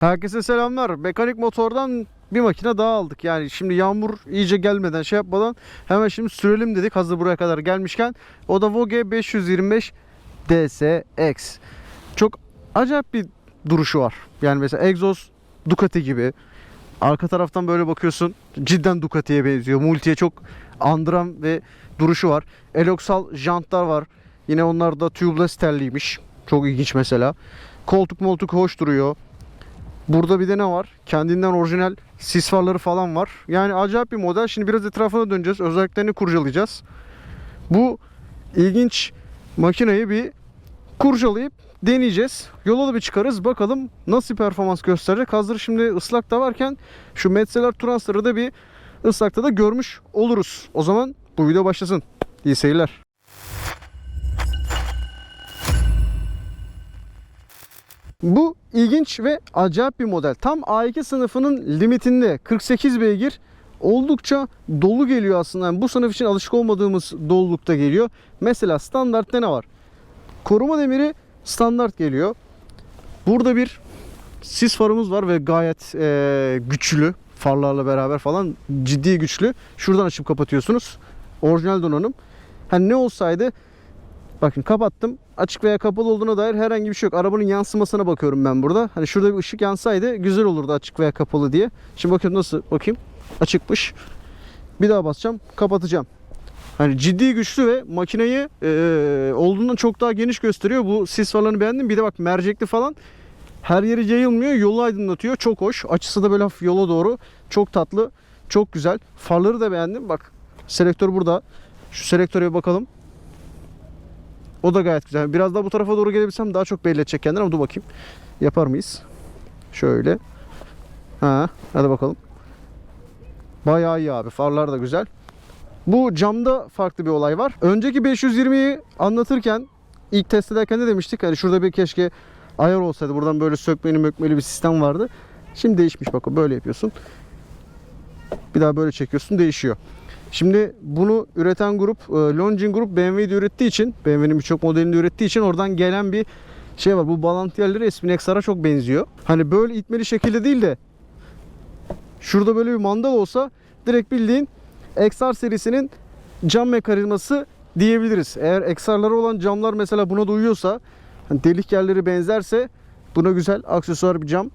Herkese selamlar. Mekanik motordan bir makine daha aldık. Yani şimdi yağmur iyice gelmeden şey yapmadan hemen şimdi sürelim dedik hazır buraya kadar gelmişken. O da Vogue 525 DSX. Çok acayip bir duruşu var. Yani mesela egzoz Ducati gibi. Arka taraftan böyle bakıyorsun cidden Ducati'ye benziyor. Multi'ye çok andıran ve duruşu var. Eloxal jantlar var. Yine onlar da tubeless telliymiş. Çok ilginç mesela. Koltuk moltuk hoş duruyor. Burada bir de ne var? Kendinden orijinal sis farları falan var. Yani acayip bir model. Şimdi biraz etrafına döneceğiz. Özelliklerini kurcalayacağız. Bu ilginç makineyi bir kurcalayıp deneyeceğiz. Yola da bir çıkarız. Bakalım nasıl performans gösterecek. Hazır şimdi ıslak da varken şu Metzeler Transfer'ı da bir ıslakta da görmüş oluruz. O zaman bu video başlasın. İyi seyirler. Bu ilginç ve acayip bir model. Tam A2 sınıfının limitinde 48 beygir oldukça dolu geliyor aslında. Yani bu sınıf için alışık olmadığımız dolulukta geliyor. Mesela standartta ne var? Koruma demiri standart geliyor. Burada bir sis farımız var ve gayet eee, güçlü. Farlarla beraber falan ciddi güçlü. Şuradan açıp kapatıyorsunuz. Orijinal donanım. Hani ne olsaydı Bakın kapattım. Açık veya kapalı olduğuna dair herhangi bir şey yok. Arabanın yansımasına bakıyorum ben burada. Hani şurada bir ışık yansaydı güzel olurdu açık veya kapalı diye. Şimdi bakıyorum nasıl bakayım. Açıkmış. Bir daha basacağım. Kapatacağım. Hani ciddi güçlü ve makineyi eee, olduğundan çok daha geniş gösteriyor. Bu sis farlarını beğendim. Bir de bak mercekli falan. Her yeri yayılmıyor. Yolu aydınlatıyor. Çok hoş. Açısı da böyle hafif yola doğru. Çok tatlı. Çok güzel. Farları da beğendim. Bak selektör burada. Şu selektöre bir bakalım. O da gayet güzel. Biraz daha bu tarafa doğru gelebilsem daha çok belli edecek kendini ama dur bakayım. Yapar mıyız? Şöyle. Ha, hadi bakalım. Bayağı iyi abi. Farlar da güzel. Bu camda farklı bir olay var. Önceki 520'yi anlatırken ilk test ederken de demiştik. Hani şurada bir keşke ayar olsaydı. Buradan böyle sökmeli mökmeli bir sistem vardı. Şimdi değişmiş bak böyle yapıyorsun. Bir daha böyle çekiyorsun değişiyor. Şimdi bunu üreten grup e, Longines Group BMW'de ürettiği için BMW'nin birçok modelini ürettiği için oradan gelen bir şey var. Bu bağlantı yerleri Espinexar'a çok benziyor. Hani böyle itmeli şekilde değil de şurada böyle bir mandal olsa direkt bildiğin XR serisinin cam mekanizması diyebiliriz. Eğer XR'ları olan camlar mesela buna da uyuyorsa hani delik yerleri benzerse buna güzel aksesuar bir cam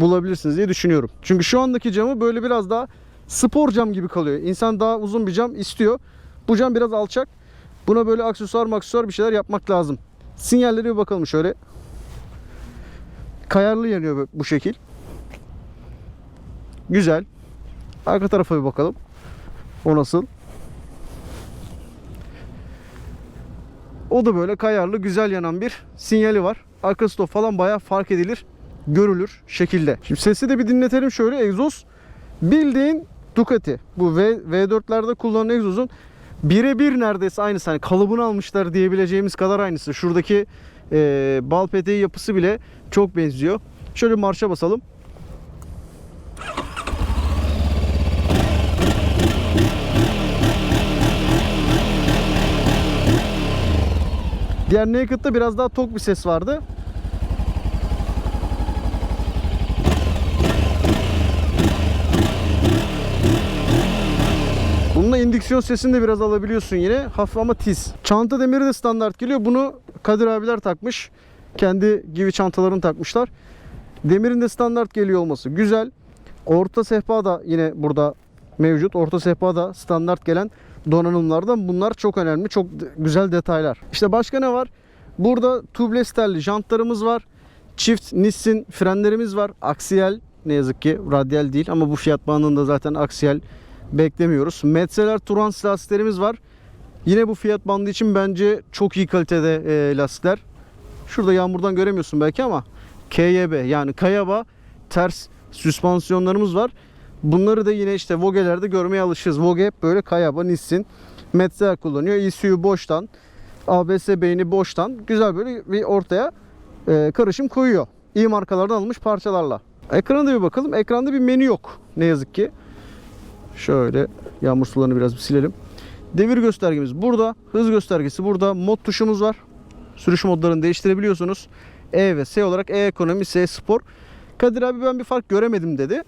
bulabilirsiniz diye düşünüyorum. Çünkü şu andaki camı böyle biraz daha spor cam gibi kalıyor. İnsan daha uzun bir cam istiyor. Bu cam biraz alçak. Buna böyle aksesuar maksesuar bir şeyler yapmak lazım. Sinyalleri bir bakalım şöyle. Kayarlı yanıyor bu şekil. Güzel. Arka tarafa bir bakalım. O nasıl? O da böyle kayarlı güzel yanan bir sinyali var. Arka stop falan bayağı fark edilir. Görülür şekilde. Şimdi sesi de bir dinletelim şöyle. Egzoz bildiğin Ducati. Bu v, V4'lerde kullanılan egzozun birebir neredeyse aynısı. Hani kalıbını almışlar diyebileceğimiz kadar aynısı. Şuradaki e, bal peteği yapısı bile çok benziyor. Şöyle marşa basalım. Diğer Naked'da biraz daha tok bir ses vardı. İndüksiyon sesini de biraz alabiliyorsun yine. Hafif ama tiz. Çanta demiri de standart geliyor. Bunu Kadir abiler takmış. Kendi gibi çantalarını takmışlar. Demirin de standart geliyor olması güzel. Orta sehpa da yine burada mevcut. Orta sehpa da standart gelen donanımlardan. Bunlar çok önemli. Çok güzel detaylar. İşte başka ne var? Burada tubeless telli jantlarımız var. Çift Nissin frenlerimiz var. Aksiyel ne yazık ki radyal değil ama bu fiyat bandında zaten aksiyel beklemiyoruz. Metzeler Turans lastiklerimiz var. Yine bu fiyat bandı için bence çok iyi kalitede e, lastikler. Şurada yağmurdan göremiyorsun belki ama KYB yani Kayaba ters süspansiyonlarımız var. Bunları da yine işte Vogue'lerde görmeye alışırız. Vogue hep böyle Kayaba, Nissin, Metzeler kullanıyor. ECU boştan, ABS beyni boştan. Güzel böyle bir ortaya e, karışım koyuyor. İyi markalardan alınmış parçalarla. Ekrana da bir bakalım. Ekranda bir menü yok ne yazık ki. Şöyle yağmur sularını biraz bir silelim. Devir göstergemiz burada. Hız göstergesi burada. Mod tuşumuz var. Sürüş modlarını değiştirebiliyorsunuz. E ve S olarak E ekonomi, S spor. Kadir abi ben bir fark göremedim dedi.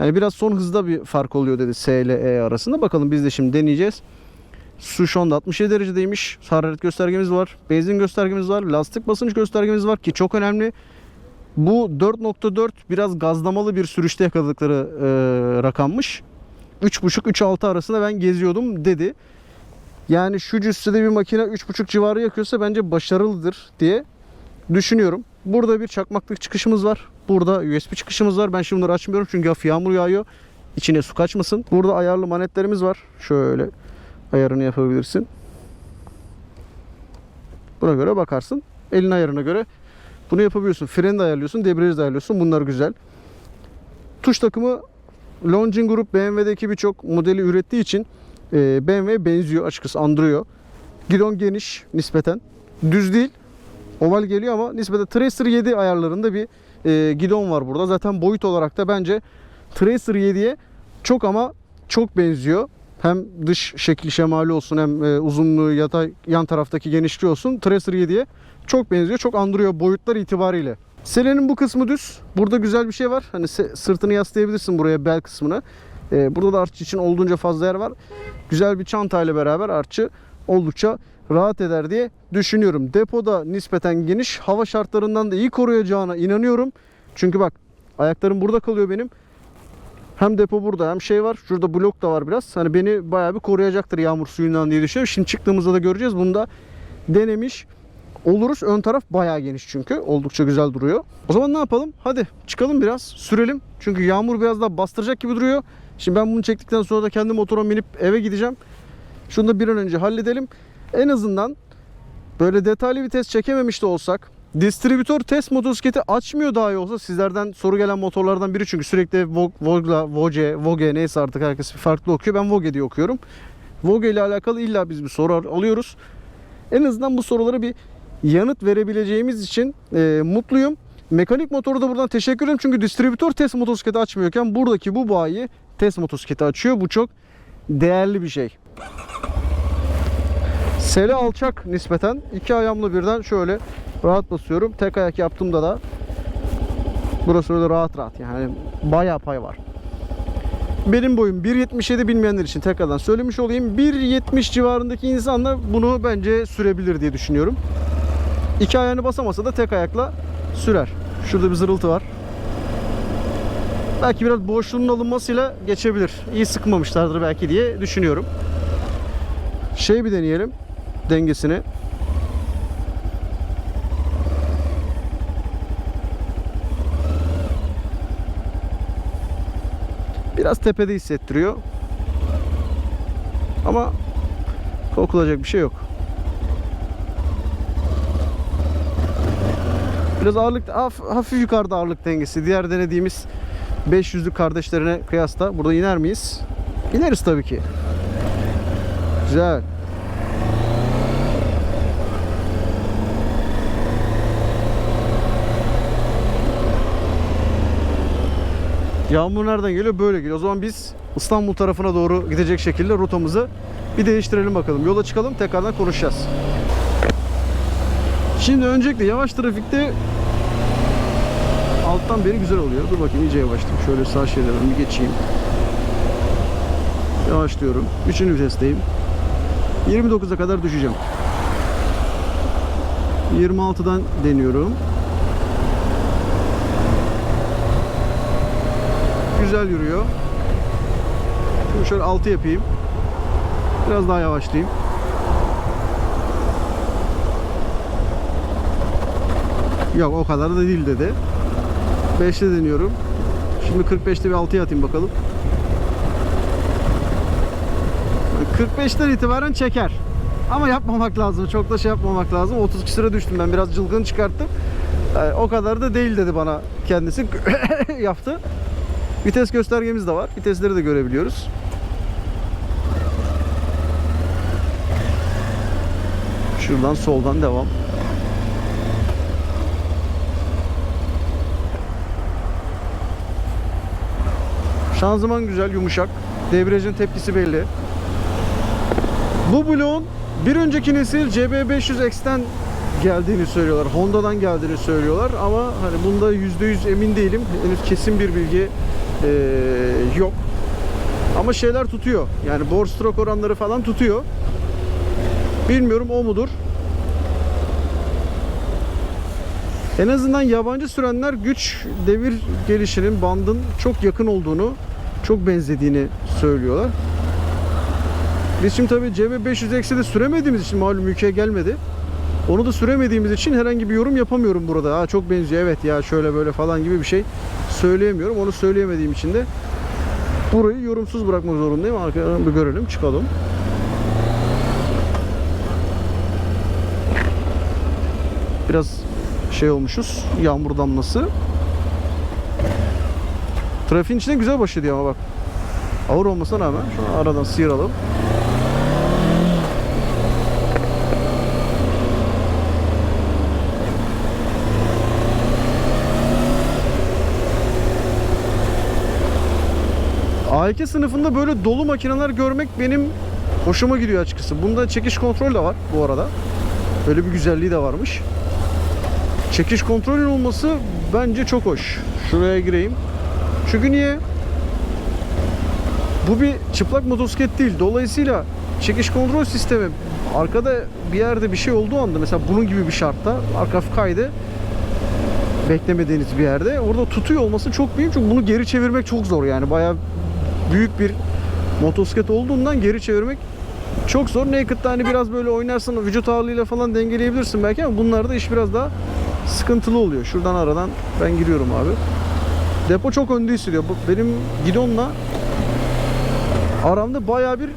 Yani biraz son hızda bir fark oluyor dedi S ile E arasında. Bakalım biz de şimdi deneyeceğiz. Su şu anda 67 derecedeymiş. Hararet göstergemiz var. Benzin göstergemiz var. Lastik basınç göstergemiz var ki çok önemli. Bu 4.4 biraz gazlamalı bir sürüşte yakaladıkları e, rakammış. 3.5-3.6 arasında ben geziyordum dedi. Yani şu cüssede bir makine 3.5 civarı yakıyorsa bence başarılıdır diye düşünüyorum. Burada bir çakmaklık çıkışımız var. Burada USB çıkışımız var. Ben şimdi bunları açmıyorum çünkü hafif yağmur yağıyor. İçine su kaçmasın. Burada ayarlı manetlerimiz var. Şöyle ayarını yapabilirsin. Buna göre bakarsın. Elin ayarına göre bunu yapabiliyorsun. Freni de ayarlıyorsun, debriyajı da ayarlıyorsun. Bunlar güzel. Tuş takımı Longines Group BMW'deki birçok modeli ürettiği için e, BMW benziyor açıkçası andırıyor. Gidon geniş nispeten. Düz değil. Oval geliyor ama nispeten Tracer 7 ayarlarında bir e, gidon var burada. Zaten boyut olarak da bence Tracer 7'ye çok ama çok benziyor. Hem dış şekli şemali olsun hem e, uzunluğu yatay yan taraftaki genişliği olsun. Tracer 7'ye çok benziyor. Çok andırıyor boyutlar itibariyle. Selenin bu kısmı düz. Burada güzel bir şey var. Hani sırtını yaslayabilirsin buraya bel kısmına. Ee, burada da artçı için olduğunca fazla yer var. Güzel bir çantayla beraber artçı oldukça rahat eder diye düşünüyorum. Depoda nispeten geniş. Hava şartlarından da iyi koruyacağına inanıyorum. Çünkü bak ayaklarım burada kalıyor benim. Hem depo burada hem şey var. Şurada blok da var biraz. Hani beni bayağı bir koruyacaktır yağmur suyundan diye düşünüyorum. Şimdi çıktığımızda da göreceğiz. Bunu da denemiş oluruz. Ön taraf bayağı geniş çünkü. Oldukça güzel duruyor. O zaman ne yapalım? Hadi çıkalım biraz. Sürelim. Çünkü yağmur biraz daha bastıracak gibi duruyor. Şimdi ben bunu çektikten sonra da kendi motoruma binip eve gideceğim. Şunu da bir an önce halledelim. En azından böyle detaylı bir test çekememiş de olsak distribütör test motosikleti açmıyor daha iyi olsa sizlerden soru gelen motorlardan biri çünkü sürekli Vogue, Vogue'la, Vogue, Vogue neyse artık herkes farklı okuyor. Ben Vogue diye okuyorum. Vogue ile alakalı illa biz bir soru alıyoruz. En azından bu soruları bir yanıt verebileceğimiz için e, mutluyum. Mekanik motoru da buradan teşekkür ederim çünkü distribütör test motosikleti açmıyorken buradaki bu bayi test motosikleti açıyor. Bu çok değerli bir şey. Sele alçak nispeten. iki ayağımla birden şöyle rahat basıyorum. Tek ayak yaptığımda da burası öyle rahat rahat yani bayağı pay var. Benim boyum 1.77 bilmeyenler için tekrardan söylemiş olayım. 1.70 civarındaki insanlar bunu bence sürebilir diye düşünüyorum. İki ayağını basamasa da tek ayakla sürer. Şurada bir zırıltı var. Belki biraz boşluğunun alınmasıyla geçebilir. İyi sıkmamışlardır belki diye düşünüyorum. Şey bir deneyelim dengesini. Biraz tepede hissettiriyor. Ama korkulacak bir şey yok. Biraz ağırlık haf- hafif yukarıda ağırlık dengesi. Diğer denediğimiz 500'lük kardeşlerine kıyasla burada iner miyiz? İneriz tabii ki. Güzel. Yağmur nereden geliyor? Böyle geliyor. O zaman biz İstanbul tarafına doğru gidecek şekilde rotamızı bir değiştirelim bakalım. Yola çıkalım tekrardan konuşacağız. Şimdi öncelikle yavaş trafikte alttan beri güzel oluyor. Dur bakayım iyice yavaşlayayım. Şöyle sağ şeridinden bir geçeyim. Yavaşlıyorum. Üçüncü vitesteyim. 29'a kadar düşeceğim. 26'dan deniyorum. Güzel yürüyor. Şimdi şöyle 6 yapayım. Biraz daha yavaşlayayım. Yok o kadar da değil dedi. 5'te deniyorum. Şimdi 45'te bir 6'ya atayım bakalım. 45'ten itibaren çeker. Ama yapmamak lazım. Çok da şey yapmamak lazım. 30 küsüre düştüm ben. Biraz cılgın çıkarttım. Ee, o kadar da değil dedi bana kendisi. Yaptı. Vites göstergemiz de var. Vitesleri de görebiliyoruz. Şuradan soldan devam. Şanzıman güzel, yumuşak. Debriyajın tepkisi belli. Bu bloğun bir önceki nesil CB500X'ten geldiğini söylüyorlar. Honda'dan geldiğini söylüyorlar ama hani bunda %100 emin değilim. Henüz kesin bir bilgi e, yok. Ama şeyler tutuyor. Yani bore stroke oranları falan tutuyor. Bilmiyorum o mudur? En azından yabancı sürenler güç devir gelişinin bandın çok yakın olduğunu, çok benzediğini söylüyorlar. Biz şimdi tabii CB500 X'i de süremediğimiz için malum ülkeye gelmedi. Onu da süremediğimiz için herhangi bir yorum yapamıyorum burada. Ha çok benziyor evet ya şöyle böyle falan gibi bir şey söyleyemiyorum. Onu söyleyemediğim için de burayı yorumsuz bırakmak zorundayım. Arkadan bir görelim çıkalım. Biraz şey olmuşuz. Yağmur damlası. Trafiğin içine güzel baş ediyor ama bak. Ağır olmasına rağmen şu an aradan sıyıralım. A2 sınıfında böyle dolu makineler görmek benim hoşuma gidiyor açıkçası. Bunda çekiş kontrol de var bu arada. Böyle bir güzelliği de varmış. Çekiş kontrolün olması bence çok hoş. Şuraya gireyim. Çünkü niye? Bu bir çıplak motosiklet değil. Dolayısıyla çekiş kontrol sistemi arkada bir yerde bir şey olduğu anda mesela bunun gibi bir şartta arka kaydı beklemediğiniz bir yerde orada tutuyor olması çok büyük çünkü bunu geri çevirmek çok zor yani bayağı büyük bir motosiklet olduğundan geri çevirmek çok zor. Naked'da hani biraz böyle oynarsan vücut ağırlığıyla falan dengeleyebilirsin belki ama bunlarda iş biraz daha sıkıntılı oluyor. Şuradan aradan ben giriyorum abi. Depo çok önde hissediyor. Benim gidonla aramda bayağı bir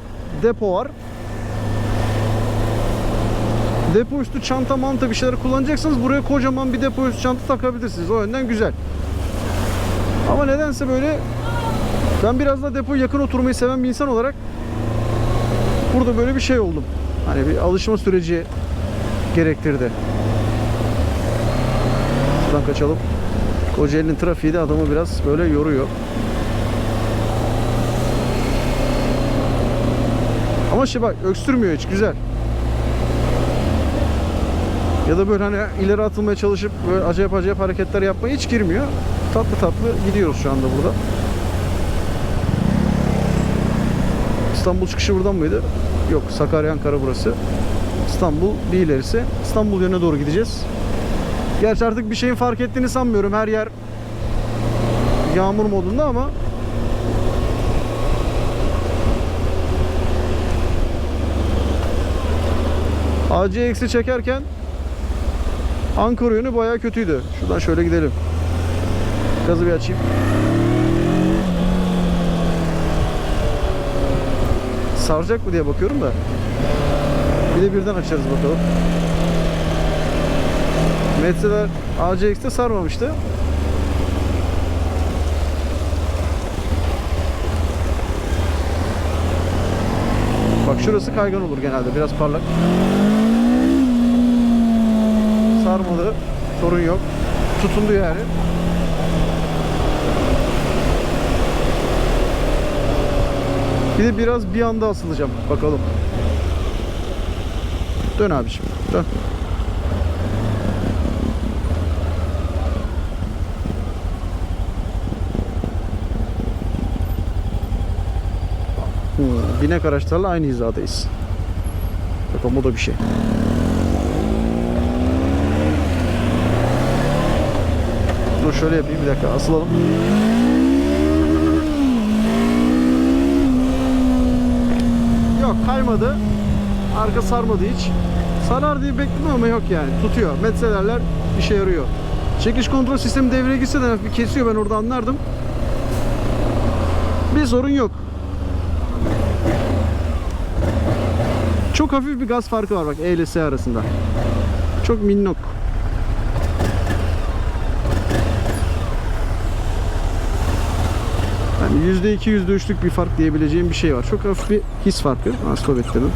depo var. Depo üstü çanta manta bir şeyler kullanacaksanız buraya kocaman bir depo üstü çanta takabilirsiniz. O yönden güzel. Ama nedense böyle ben biraz da depoya yakın oturmayı seven bir insan olarak burada böyle bir şey oldum. Hani bir alışma süreci gerektirdi. Şuradan kaçalım. Kocaeli'nin trafiği de adamı biraz böyle yoruyor. Ama şey bak öksürmüyor hiç güzel. Ya da böyle hani ileri atılmaya çalışıp böyle acayip acayip hareketler yapmaya hiç girmiyor. Tatlı tatlı gidiyoruz şu anda burada. İstanbul çıkışı buradan mıydı? Yok Sakarya Ankara burası. İstanbul bir ilerisi. İstanbul yönüne doğru gideceğiz. Gerçi artık bir şeyin fark ettiğini sanmıyorum. Her yer yağmur modunda ama AC eksi çekerken Ankara yönü bayağı kötüydü. Şuradan şöyle gidelim. Gazı bir açayım. Saracak mı diye bakıyorum da. Bir de birden açarız bakalım. Metreler ACX'te sarmamıştı. Bak şurası kaygan olur genelde. Biraz parlak. Sarmalı. Sorun yok. Tutundu yani. Bir de biraz bir anda asılacağım. Bakalım. Dön abiciğim. Dön. Binek araçlarla aynı hizadayız. Bakalım o da bir şey. Dur şöyle yapayım bir dakika asılalım. Yok kaymadı. Arka sarmadı hiç. Sarar diye bekledim ama yok yani. Tutuyor. Metselerler işe yarıyor. Çekiş kontrol sistemi devreye girse de bir kesiyor ben orada anlardım. Bir sorun yok. Çok hafif bir gaz farkı var bak E ile S arasında. Çok minnok. Yani %2 %3'lük bir fark diyebileceğim bir şey var. Çok hafif bir his farkı. Ettim.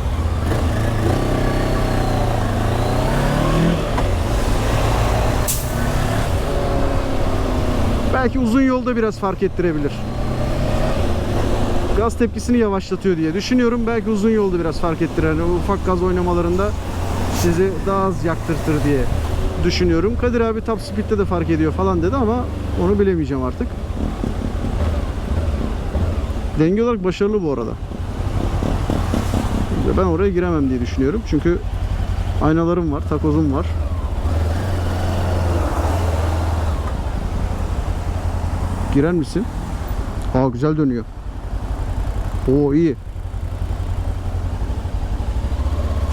Belki uzun yolda biraz fark ettirebilir. Gaz tepkisini yavaşlatıyor diye düşünüyorum. Belki uzun yolda biraz fark ettirir. Yani ufak gaz oynamalarında sizi daha az yaktırtır diye düşünüyorum. Kadir abi top speed'de de fark ediyor falan dedi ama onu bilemeyeceğim artık. Denge olarak başarılı bu arada. Ben oraya giremem diye düşünüyorum. Çünkü aynalarım var, takozum var. Girer misin? Aa güzel dönüyor. Oo iyi.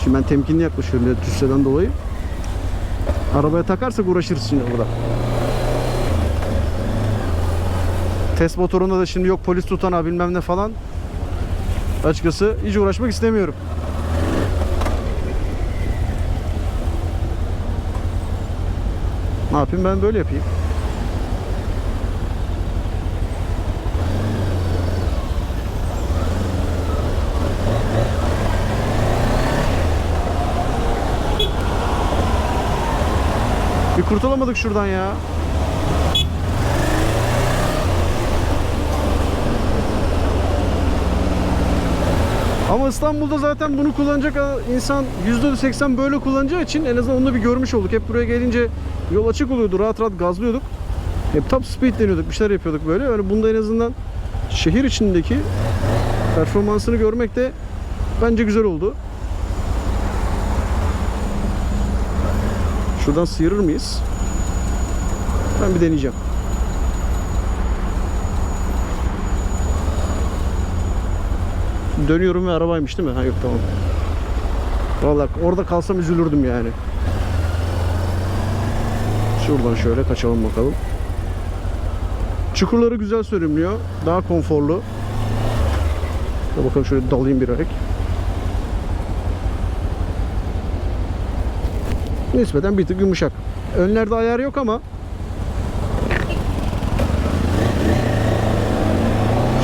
Şimdi ben temkinli yaklaşıyorum ya tüsseden dolayı. Arabaya takarsak uğraşırız şimdi burada. Test motorunda da şimdi yok polis tutana bilmem ne falan. Açıkçası hiç uğraşmak istemiyorum. Ne yapayım ben böyle yapayım. Bir kurtulamadık şuradan ya. Ama İstanbul'da zaten bunu kullanacak insan %80 böyle kullanacağı için en azından onu bir görmüş olduk. Hep buraya gelince yol açık oluyordu. Rahat rahat gazlıyorduk. Hep top speed deniyorduk. Bir şeyler yapıyorduk böyle. Yani bunda en azından şehir içindeki performansını görmek de bence güzel oldu. Şuradan sıyırır mıyız? Ben bir deneyeceğim. Dönüyorum ve arabaymış değil mi? Ha yok tamam. Vallahi orada kalsam üzülürdüm yani. Şuradan şöyle kaçalım bakalım. Çukurları güzel sürümlüyor. Daha konforlu. Bakalım şöyle dalayım bir arek. Nispeten bir tık yumuşak. Önlerde ayar yok ama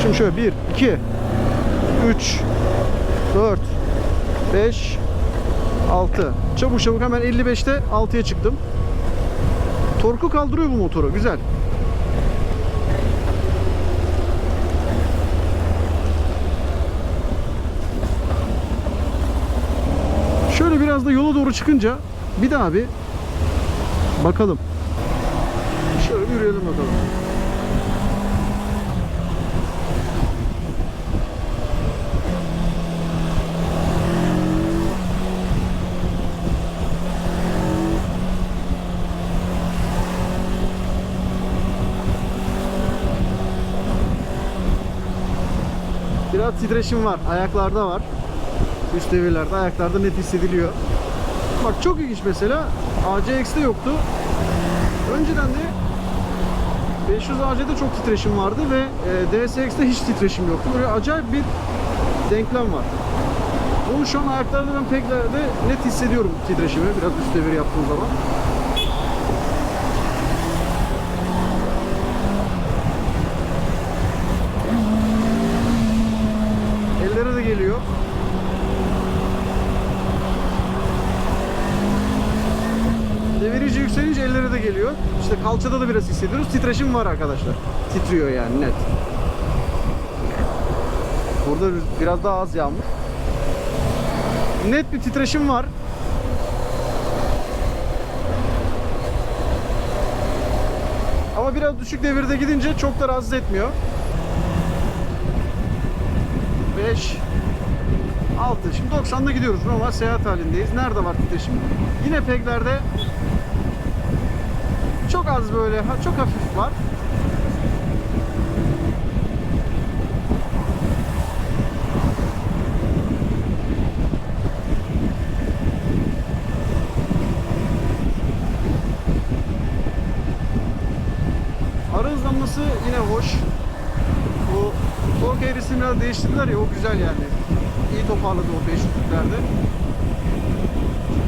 Şimdi şöyle 1, 2, 3, 4, 5, 6. Çabuk çabuk hemen 55'te 6'ya çıktım. Torku kaldırıyor bu motoru. Güzel. Şöyle biraz da yola doğru çıkınca bir daha bir bakalım. Şöyle yürüyelim bakalım. Biraz titreşim var. Ayaklarda var. Üst devirlerde, ayaklarda net hissediliyor. Bak çok ilginç mesela. ACX'de yoktu. Önceden de 500 AC'de çok titreşim vardı ve DSX'de hiç titreşim yoktu. Böyle acayip bir denklem var. Onu şu an ayaklarda ben pek de de net hissediyorum titreşimi biraz üst devir yaptığım zaman. Ellere de geliyor. Devirici yükselince ellere de geliyor. İşte kalçada da biraz hissediyoruz. Titreşim var arkadaşlar. Titriyor yani net. Burada biraz daha az yağmur. Net bir titreşim var. Ama biraz düşük devirde gidince çok da rahatsız etmiyor. 5 6 Şimdi 90'da gidiyoruz. Normal seyahat halindeyiz. Nerede var titreşim? Yine peglerde çok az böyle ha- çok hafif var. Ara hızlanması yine hoş. Bu tork eğrisini biraz değiştirdiler ya o güzel yani. İyi toparladı o değişikliklerde.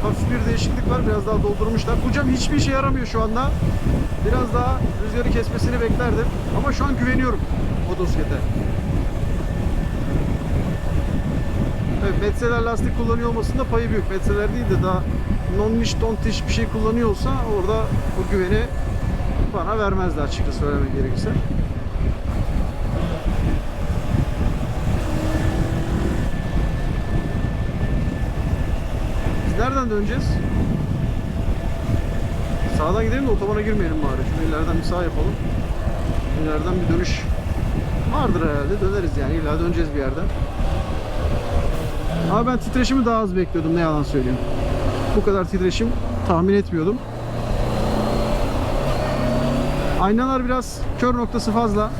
Hafif bir değişiklik var biraz daha doldurmuşlar. Bu cam hiçbir işe yaramıyor şu anda. Biraz daha rüzgarı kesmesini beklerdim. Ama şu an güveniyorum motosiklete. Evet, Metzeler lastik kullanıyor olmasında payı büyük. Metzeler değil de daha non-niş, tontiş bir şey kullanıyorsa orada bu güveni bana vermezdi açıkçası söylemek gerekirse. Nereden döneceğiz? Sağdan gidelim de otobana girmeyelim bari. Şöyle ileriden bir sağ yapalım. İleriden bir dönüş vardır herhalde. Döneriz yani. İlla döneceğiz bir yerden. Ama ben titreşimi daha az bekliyordum. Ne yalan söyleyeyim. Bu kadar titreşim tahmin etmiyordum. Aynalar biraz kör noktası fazla.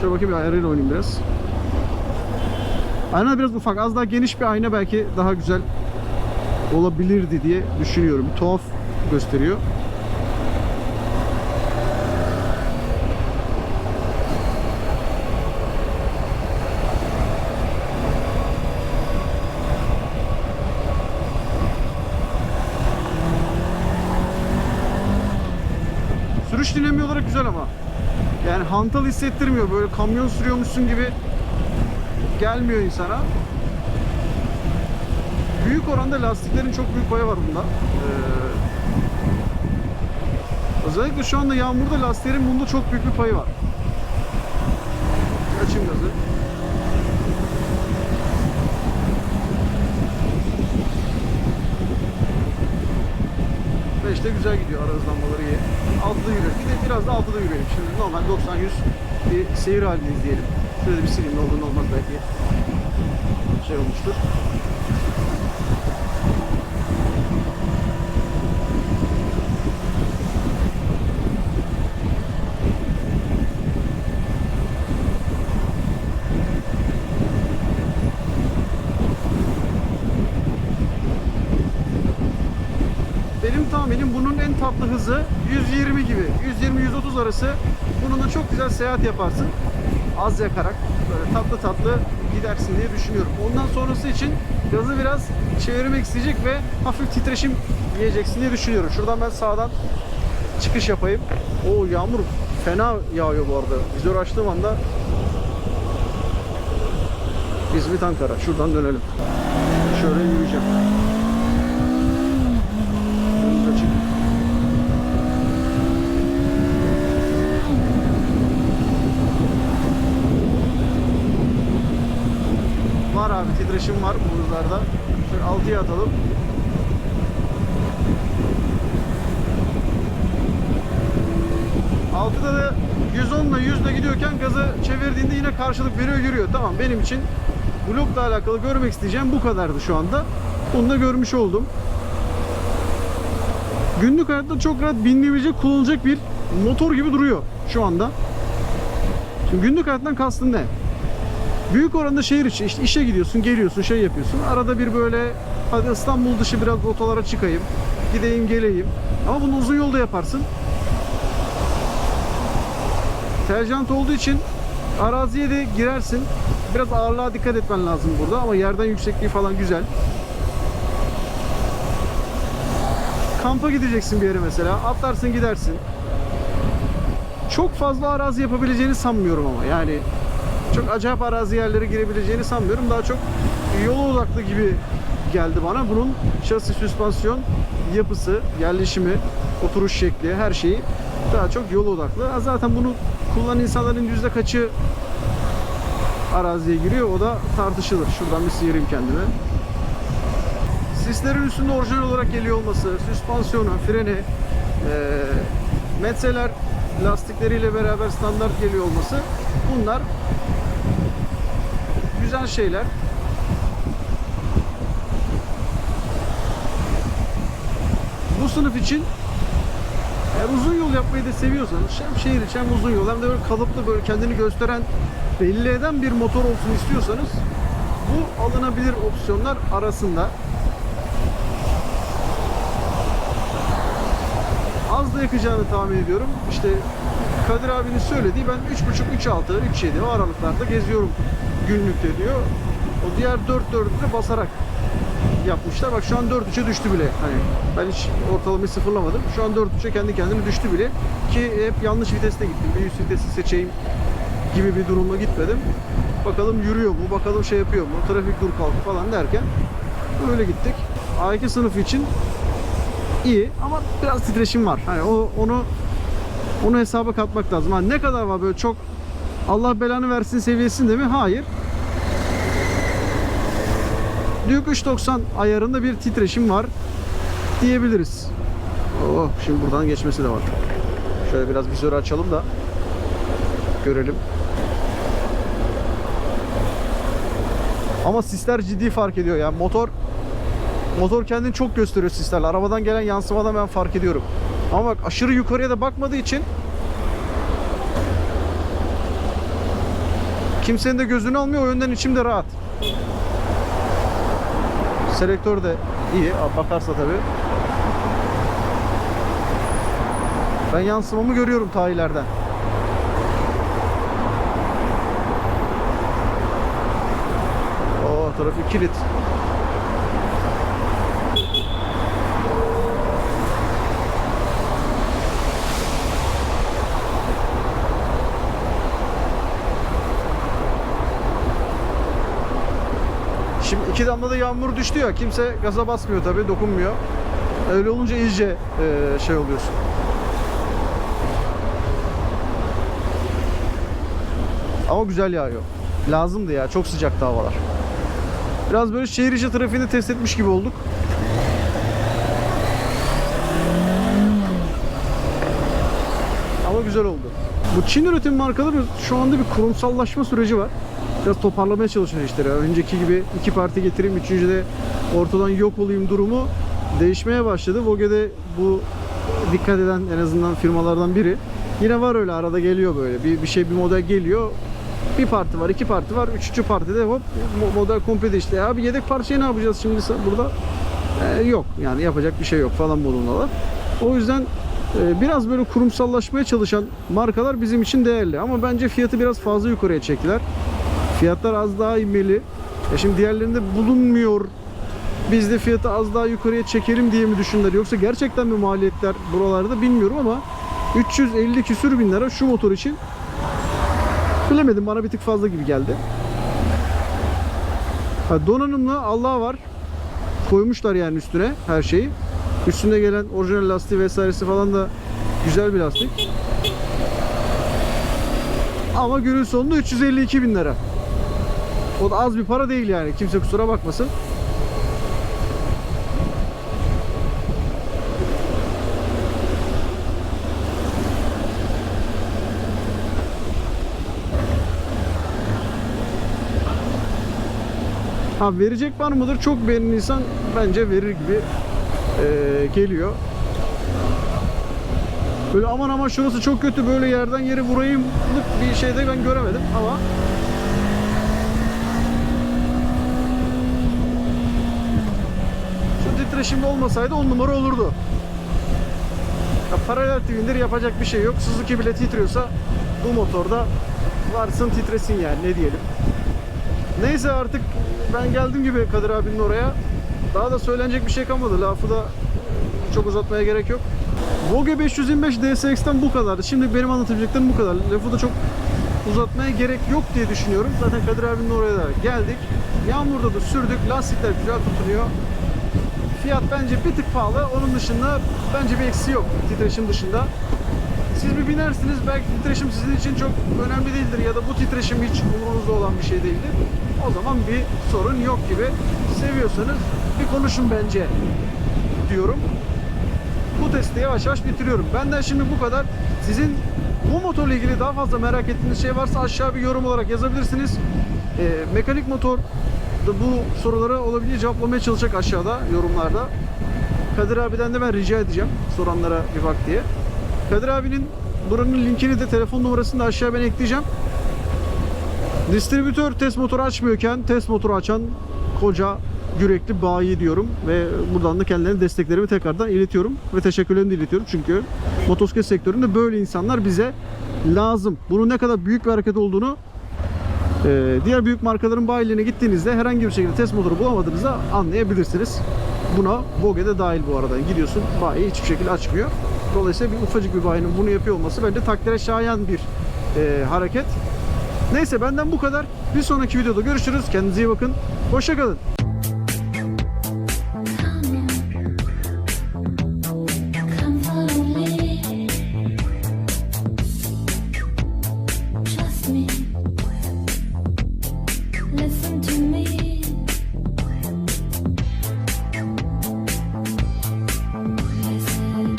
Şöyle bakayım bir ayarıyla oynayayım biraz. Ayna biraz ufak. Az daha geniş bir ayna belki daha güzel olabilirdi diye düşünüyorum. Tuhaf gösteriyor. Sürüş dinamiği olarak güzel ama. Yani hantal hissettirmiyor. Böyle kamyon sürüyormuşsun gibi gelmiyor insana. Büyük oranda lastiklerin çok büyük payı var bunda. Ee, özellikle şu anda yağmurda lastiklerin bunda çok büyük bir payı var. Açayım gazı. Beşte güzel gidiyor ara hızlanmaları iyi. Altıda yürüyelim. Bir de biraz da altıda yürüyelim. Şimdi normal 90-100 bir seyir halindeyiz diyelim. Şöyle bir sileyim ne olur ne olmaz belki şey olmuştur. Benim tahminim bunun en tatlı hızı 120 gibi. 120-130 arası. Bununla çok güzel seyahat yaparsın. Az yakarak böyle tatlı tatlı gidersin diye düşünüyorum. Ondan sonrası için gazı biraz çevirmek isteyecek ve hafif titreşim yiyeceksin diye düşünüyorum. Şuradan ben sağdan çıkış yapayım. O yağmur fena yağıyor bu arada. Vizör açtığım anda İzmit Ankara. Şuradan dönelim. Şöyle yürüyeceğim. Önümüz açık. Var abi titreşim var bu hızlarda. Şöyle 6'ya atalım. Altıda da 110 ile 100 ile gidiyorken gazı çevirdiğinde yine karşılık veriyor yürüyor. Tamam benim için blokla alakalı görmek isteyeceğim bu kadardı şu anda. Bunu da görmüş oldum. Günlük hayatta çok rahat binilebilecek, kullanılacak bir motor gibi duruyor şu anda. Şimdi günlük hayattan kastın ne? Büyük oranda şehir içi, işte işe gidiyorsun, geliyorsun, şey yapıyorsun. Arada bir böyle hadi İstanbul dışı biraz rotalara çıkayım, gideyim geleyim. Ama bunu uzun yolda yaparsın. Tercihant olduğu için araziye de girersin. Biraz ağırlığa dikkat etmen lazım burada ama yerden yüksekliği falan güzel. Kampa gideceksin bir yere mesela. Atlarsın gidersin. Çok fazla arazi yapabileceğini sanmıyorum ama. Yani çok acayip arazi yerlere girebileceğini sanmıyorum. Daha çok yola odaklı gibi geldi bana. Bunun şasi süspansiyon yapısı, yerleşimi, oturuş şekli, her şeyi daha çok yol odaklı. Zaten bunu kullanan insanların yüzde kaçı araziye giriyor o da tartışılır. Şuradan bir sıyırayım kendime. Sislerin üstünde orijinal olarak geliyor olması, süspansiyonu, freni, eee metseler lastikleriyle beraber standart geliyor olması bunlar güzel şeyler. Bu sınıf için eğer uzun yol yapmayı da seviyorsanız hem şehir içi hem uzun yol hem de böyle kalıplı böyle kendini gösteren belli eden bir motor olsun istiyorsanız bu alınabilir opsiyonlar arasında. Az da yakacağını tahmin ediyorum. İşte Kadir abinin söylediği ben 3.5, 3.6, 3.7 o aralıklarda geziyorum günlükte diyor. O diğer 4.4'ü de basarak yapmışlar. Bak şu an 4.3'e düştü bile. Hani ben hiç ortalamayı sıfırlamadım. Şu an 4.3'e kendi kendine düştü bile. Ki hep yanlış viteste gittim. Bir üst vitesi seçeyim gibi bir durumla gitmedim. Bakalım yürüyor mu? Bakalım şey yapıyor mu? Trafik dur kalk falan derken öyle gittik. A2 sınıfı için iyi ama biraz titreşim var. Hani o onu onu hesaba katmak lazım. Ha, ne kadar var böyle çok Allah belanı versin seviyesinde mi? Hayır. Duke 390 ayarında bir titreşim var diyebiliriz. Oh, şimdi buradan geçmesi de var. Şöyle biraz vizörü açalım da görelim. Ama sisler ciddi fark ediyor yani motor motor kendini çok gösteriyor sislerle. Arabadan gelen yansımadan ben fark ediyorum. Ama bak aşırı yukarıya da bakmadığı için kimsenin de gözünü almıyor. O yönden içim de rahat. Selektör de iyi. Bakarsa tabii. Ben yansımamı görüyorum ta ileriden. O trafik kilit. Şimdi iki damla da yağmur düştü ya kimse gaza basmıyor tabii dokunmuyor. Öyle olunca iyice e, şey oluyorsun. Ama güzel yağıyor. Lazımdı ya. Çok sıcaktı havalar. Biraz böyle şehir içi trafiğini test etmiş gibi olduk. Ama güzel oldu. Bu Çin üretim markaları şu anda bir kurumsallaşma süreci var. Biraz toparlamaya çalışıyor işleri. Önceki gibi iki parti getireyim, üçüncü de ortadan yok olayım durumu değişmeye başladı. Voge'de bu dikkat eden en azından firmalardan biri. Yine var öyle arada geliyor böyle. Bir, bir şey bir model geliyor. Bir parti var, iki parti var. Üçüncü partide hop mo- model komple değişti. Ya abi yedek parçayı ne yapacağız şimdi burada? Ee, yok yani yapacak bir şey yok falan modundalar. O yüzden e, biraz böyle kurumsallaşmaya çalışan markalar bizim için değerli. Ama bence fiyatı biraz fazla yukarıya çektiler. Fiyatlar az daha inmeli. E şimdi diğerlerinde bulunmuyor. Biz de fiyatı az daha yukarıya çekelim diye mi düşündüler? Yoksa gerçekten mi maliyetler buralarda bilmiyorum ama 350 küsür bin lira şu motor için bilemedim bana bir tık fazla gibi geldi. Ha, donanımlı Allah var. Koymuşlar yani üstüne her şeyi. Üstüne gelen orijinal lastiği vesairesi falan da güzel bir lastik. Ama günün sonunda 352 bin lira. O da az bir para değil yani. Kimse kusura bakmasın. Ha verecek var mıdır? Çok beğenen insan bence verir gibi eee, geliyor. Böyle aman aman şurası çok kötü böyle yerden yere vurayımlık bir şey de ben göremedim ama şu titreşimli olmasaydı 10 numara olurdu. Ya paralel twindir yapacak bir şey yok. Suzuki bile titriyorsa bu motorda varsın titresin yani ne diyelim. Neyse artık ben geldim gibi Kadir abinin oraya. Daha da söylenecek bir şey kalmadı. Lafı da çok uzatmaya gerek yok. Vogue 525 DSX'ten bu kadardı. Şimdi benim anlatabileceklerim bu kadar. Lafı da çok uzatmaya gerek yok diye düşünüyorum. Zaten Kadir abinin oraya da geldik. Yağmurda da sürdük. Lastikler güzel tutunuyor. Fiyat bence bir tık pahalı. Onun dışında bence bir eksiği yok titreşim dışında. Siz bir binersiniz belki titreşim sizin için çok önemli değildir ya da bu titreşim hiç umurunuzda olan bir şey değildir. O zaman bir sorun yok gibi. Seviyorsanız bir konuşun bence diyorum. Bu testi yavaş yavaş bitiriyorum. Benden şimdi bu kadar. Sizin bu motorla ilgili daha fazla merak ettiğiniz şey varsa aşağı bir yorum olarak yazabilirsiniz. Ee, mekanik motor bu soruları olabildiğince cevaplamaya çalışacak aşağıda yorumlarda. Kadir abiden de ben rica edeceğim soranlara bir bak diye. Kadir abinin buranın linkini de telefon numarasını da aşağı ben ekleyeceğim. Distribütör test motoru açmıyorken test motoru açan koca yürekli bayi diyorum ve buradan da kendilerine desteklerimi tekrardan iletiyorum ve teşekkürlerimi de iletiyorum çünkü motosiklet sektöründe böyle insanlar bize lazım. Bunun ne kadar büyük bir hareket olduğunu e, diğer büyük markaların bayilerine gittiğinizde herhangi bir şekilde test motoru bulamadığınızda anlayabilirsiniz. Buna Vogue de dahil bu arada. Gidiyorsun bayi hiçbir şekilde açmıyor. Dolayısıyla bir ufacık bir bayinin bunu yapıyor olması bence takdire şayan bir e, hareket. Neyse benden bu kadar. Bir sonraki videoda görüşürüz. Kendinize iyi bakın. Hoşçakalın.